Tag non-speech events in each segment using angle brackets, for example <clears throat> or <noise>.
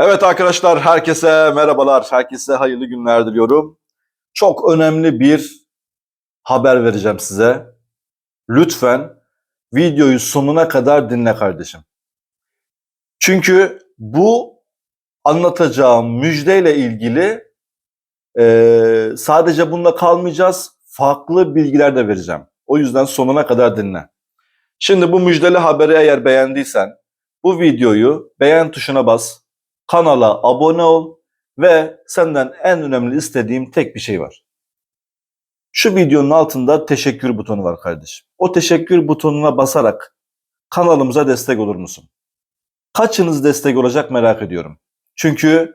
Evet arkadaşlar herkese merhabalar. Herkese hayırlı günler diliyorum. Çok önemli bir haber vereceğim size. Lütfen videoyu sonuna kadar dinle kardeşim. Çünkü bu anlatacağım müjdeyle ilgili eee, sadece bununla kalmayacağız. Farklı bilgiler de vereceğim. O yüzden sonuna kadar dinle. Şimdi bu müjdeli haberi eğer beğendiysen bu videoyu beğen tuşuna bas kanala abone ol ve senden en önemli istediğim tek bir şey var. Şu videonun altında teşekkür butonu var kardeşim. O teşekkür butonuna basarak kanalımıza destek olur musun? Kaçınız destek olacak merak ediyorum. Çünkü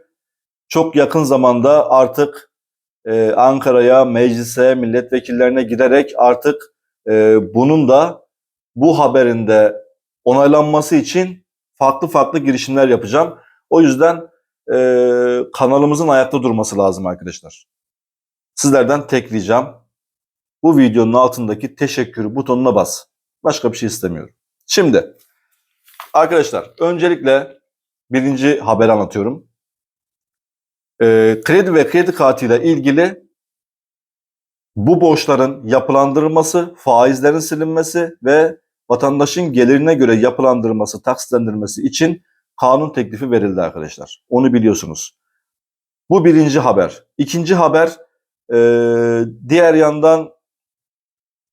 çok yakın zamanda artık e, Ankara'ya, meclise, milletvekillerine giderek artık e, bunun da bu haberin de onaylanması için farklı farklı girişimler yapacağım. O yüzden e, kanalımızın ayakta durması lazım arkadaşlar. Sizlerden tek ricam bu videonun altındaki teşekkür butonuna bas. Başka bir şey istemiyorum. Şimdi arkadaşlar öncelikle birinci haber anlatıyorum. E, kredi ve kredi kartıyla ilgili bu borçların yapılandırılması, faizlerin silinmesi ve vatandaşın gelirine göre yapılandırılması, taksitlendirilmesi için kanun teklifi verildi arkadaşlar. Onu biliyorsunuz. Bu birinci haber. İkinci haber e, diğer yandan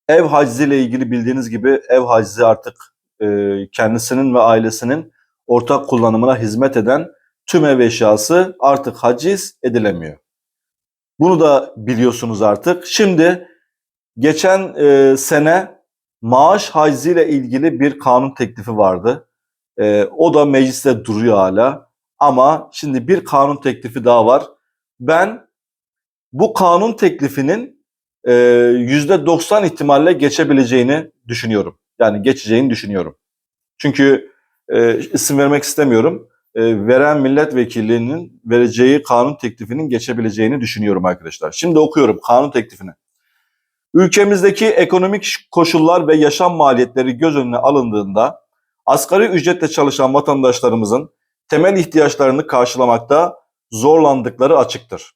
ev hacizi ile ilgili bildiğiniz gibi ev hacizi artık e, kendisinin ve ailesinin ortak kullanımına hizmet eden tüm ev eşyası artık haciz edilemiyor. Bunu da biliyorsunuz artık. Şimdi geçen e, sene maaş hacizi ile ilgili bir kanun teklifi vardı. Ee, o da mecliste duruyor hala. Ama şimdi bir kanun teklifi daha var. Ben bu kanun teklifinin e, %90 ihtimalle geçebileceğini düşünüyorum. Yani geçeceğini düşünüyorum. Çünkü e, isim vermek istemiyorum. E, veren milletvekilinin vereceği kanun teklifinin geçebileceğini düşünüyorum arkadaşlar. Şimdi okuyorum kanun teklifini. Ülkemizdeki ekonomik koşullar ve yaşam maliyetleri göz önüne alındığında asgari ücretle çalışan vatandaşlarımızın temel ihtiyaçlarını karşılamakta zorlandıkları açıktır.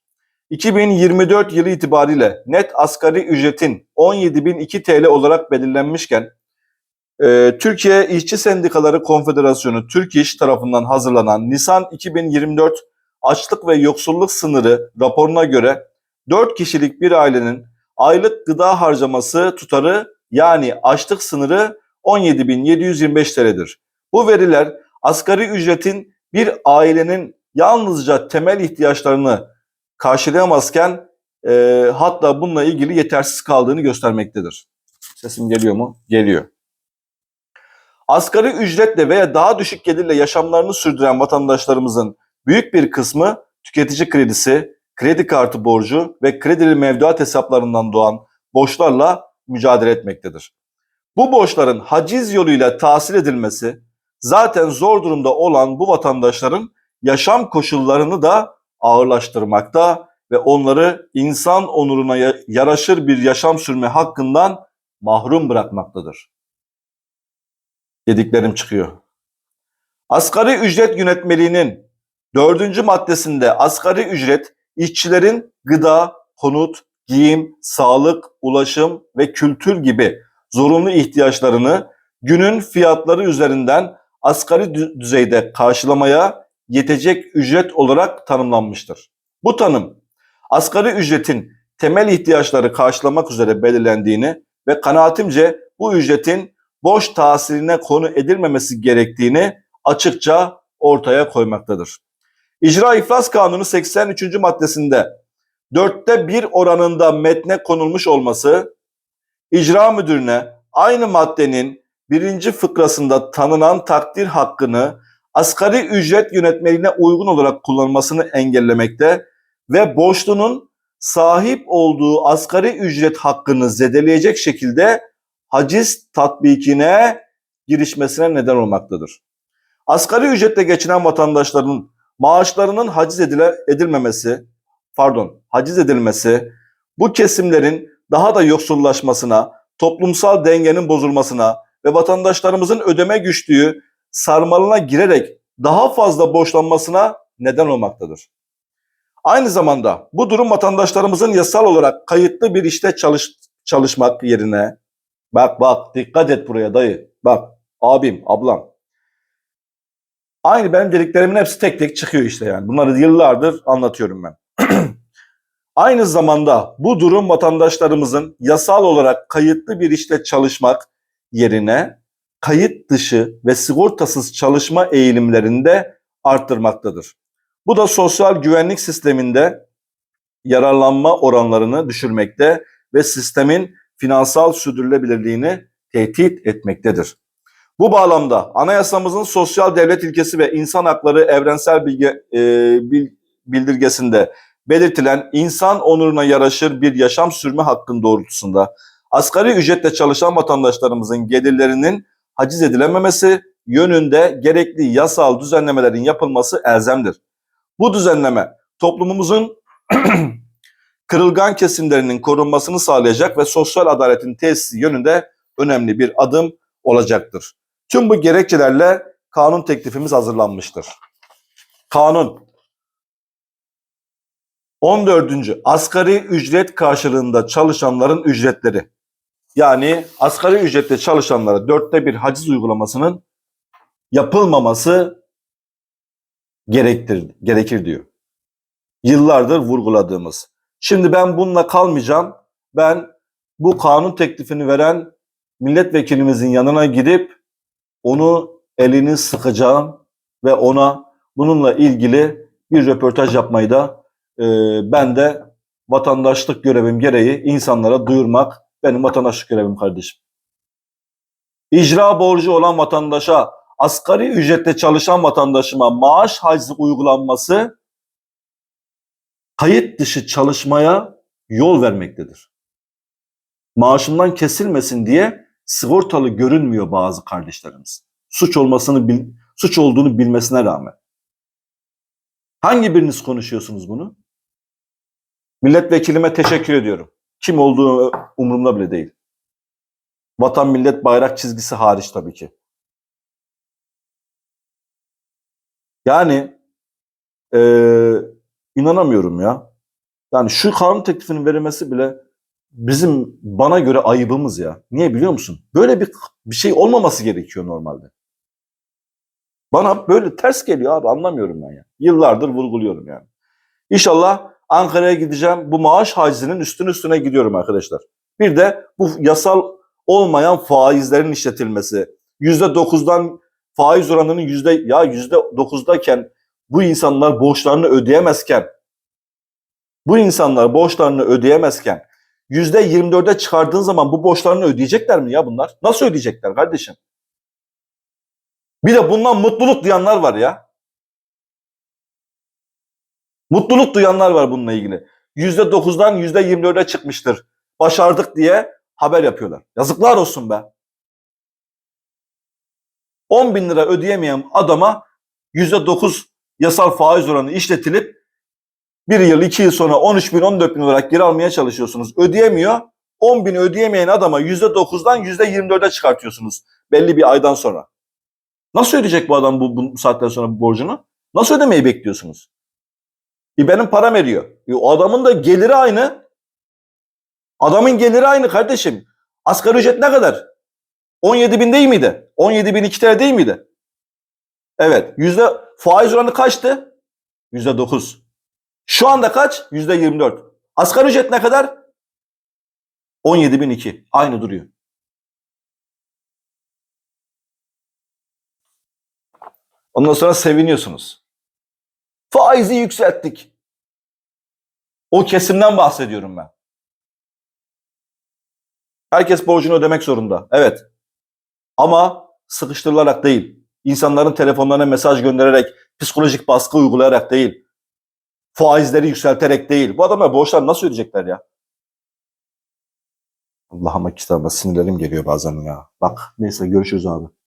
2024 yılı itibariyle net asgari ücretin 17.002 TL olarak belirlenmişken e, Türkiye İşçi Sendikaları Konfederasyonu Türk İş tarafından hazırlanan Nisan 2024 açlık ve yoksulluk sınırı raporuna göre 4 kişilik bir ailenin aylık gıda harcaması tutarı yani açlık sınırı 17.725 TL'dir. Bu veriler asgari ücretin bir ailenin yalnızca temel ihtiyaçlarını karşılayamazken e, hatta bununla ilgili yetersiz kaldığını göstermektedir. Sesim geliyor mu? Geliyor. Asgari ücretle veya daha düşük gelirle yaşamlarını sürdüren vatandaşlarımızın büyük bir kısmı tüketici kredisi, kredi kartı borcu ve kredili mevduat hesaplarından doğan borçlarla mücadele etmektedir. Bu borçların haciz yoluyla tahsil edilmesi zaten zor durumda olan bu vatandaşların yaşam koşullarını da ağırlaştırmakta ve onları insan onuruna yaraşır bir yaşam sürme hakkından mahrum bırakmaktadır. Dediklerim çıkıyor. Asgari ücret yönetmeliğinin dördüncü maddesinde asgari ücret işçilerin gıda, konut, giyim, sağlık, ulaşım ve kültür gibi zorunlu ihtiyaçlarını günün fiyatları üzerinden asgari düzeyde karşılamaya yetecek ücret olarak tanımlanmıştır. Bu tanım asgari ücretin temel ihtiyaçları karşılamak üzere belirlendiğini ve kanaatimce bu ücretin boş tahsiline konu edilmemesi gerektiğini açıkça ortaya koymaktadır. İcra İflas Kanunu 83. maddesinde dörtte bir oranında metne konulmuş olması icra müdürüne aynı maddenin birinci fıkrasında tanınan takdir hakkını asgari ücret yönetmeliğine uygun olarak kullanmasını engellemekte ve borçlunun sahip olduğu asgari ücret hakkını zedeleyecek şekilde haciz tatbikine girişmesine neden olmaktadır. Asgari ücretle geçinen vatandaşların maaşlarının haciz edile, edilmemesi, pardon, haciz edilmesi bu kesimlerin daha da yoksullaşmasına, toplumsal dengenin bozulmasına ve vatandaşlarımızın ödeme güçlüğü sarmalına girerek daha fazla borçlanmasına neden olmaktadır. Aynı zamanda bu durum vatandaşlarımızın yasal olarak kayıtlı bir işte çalış, çalışmak yerine bak bak dikkat et buraya dayı bak abim ablam aynı benim dediklerimin hepsi tek tek çıkıyor işte yani bunları yıllardır anlatıyorum ben. Aynı zamanda bu durum vatandaşlarımızın yasal olarak kayıtlı bir işte çalışmak yerine kayıt dışı ve sigortasız çalışma eğilimlerini de arttırmaktadır. Bu da sosyal güvenlik sisteminde yararlanma oranlarını düşürmekte ve sistemin finansal sürdürülebilirliğini tehdit etmektedir. Bu bağlamda anayasamızın sosyal devlet ilkesi ve insan hakları evrensel bilge, e, bil- bildirgesinde belirtilen insan onuruna yaraşır bir yaşam sürme hakkın doğrultusunda asgari ücretle çalışan vatandaşlarımızın gelirlerinin haciz edilememesi yönünde gerekli yasal düzenlemelerin yapılması elzemdir. Bu düzenleme toplumumuzun <clears throat> kırılgan kesimlerinin korunmasını sağlayacak ve sosyal adaletin tesisi yönünde önemli bir adım olacaktır. Tüm bu gerekçelerle kanun teklifimiz hazırlanmıştır. Kanun 14. Asgari ücret karşılığında çalışanların ücretleri. Yani asgari ücretle çalışanlara dörtte bir haciz uygulamasının yapılmaması gerektir, gerekir diyor. Yıllardır vurguladığımız. Şimdi ben bununla kalmayacağım. Ben bu kanun teklifini veren milletvekilimizin yanına gidip onu elini sıkacağım ve ona bununla ilgili bir röportaj yapmayı da e, ben de vatandaşlık görevim gereği insanlara duyurmak benim vatandaşlık görevim kardeşim. İcra borcu olan vatandaşa, asgari ücretle çalışan vatandaşıma maaş hacizi uygulanması kayıt dışı çalışmaya yol vermektedir. Maaşından kesilmesin diye sigortalı görünmüyor bazı kardeşlerimiz. Suç olmasını bil, suç olduğunu bilmesine rağmen. Hangi biriniz konuşuyorsunuz bunu? Milletvekilime teşekkür ediyorum. Kim olduğu umurumda bile değil. Vatan millet bayrak çizgisi hariç tabii ki. Yani eee, inanamıyorum ya. Yani şu kanun teklifinin verilmesi bile bizim bana göre ayıbımız ya. Niye biliyor musun? Böyle bir, bir şey olmaması gerekiyor normalde. Bana böyle ters geliyor abi anlamıyorum ben ya. Yıllardır vurguluyorum yani. İnşallah Ankara'ya gideceğim. Bu maaş hacizinin üstüne üstüne gidiyorum arkadaşlar. Bir de bu yasal olmayan faizlerin işletilmesi. Yüzde dokuzdan faiz oranının yüzde ya yüzde dokuzdayken bu insanlar borçlarını ödeyemezken bu insanlar borçlarını ödeyemezken yüzde yirmi dörde çıkardığın zaman bu borçlarını ödeyecekler mi ya bunlar? Nasıl ödeyecekler kardeşim? Bir de bundan mutluluk duyanlar var ya. Mutluluk duyanlar var bununla ilgili. Yüzde dokuzdan yüzde yirmi dörde çıkmıştır. Başardık diye haber yapıyorlar. Yazıklar olsun be. 10 bin lira ödeyemeyen adama yüzde dokuz yasal faiz oranı işletilip bir yıl, iki yıl sonra 13 bin, 14 bin olarak geri almaya çalışıyorsunuz. Ödeyemiyor. 10 bin ödeyemeyen adama yüzde dokuzdan yüzde yirmi dörde çıkartıyorsunuz. Belli bir aydan sonra. Nasıl ödeyecek bu adam bu, bu saatten sonra bu borcunu? Nasıl ödemeyi bekliyorsunuz? E benim param eriyor. E o adamın da geliri aynı. Adamın geliri aynı kardeşim. Asgari ücret ne kadar? 17 bin değil miydi? 17 bin 2 TL değil miydi? Evet. Yüzde faiz oranı kaçtı? Yüzde 9. Şu anda kaç? Yüzde 24. Asgari ücret ne kadar? 17 bin 2. Aynı duruyor. Ondan sonra seviniyorsunuz. Faizi yükselttik. O kesimden bahsediyorum ben. Herkes borcunu ödemek zorunda. Evet. Ama sıkıştırılarak değil. İnsanların telefonlarına mesaj göndererek, psikolojik baskı uygulayarak değil. Faizleri yükselterek değil. Bu adamlar borçlar nasıl ödeyecekler ya? Allah'ıma kitabıma sinirlerim geliyor bazen ya. Bak neyse görüşürüz abi.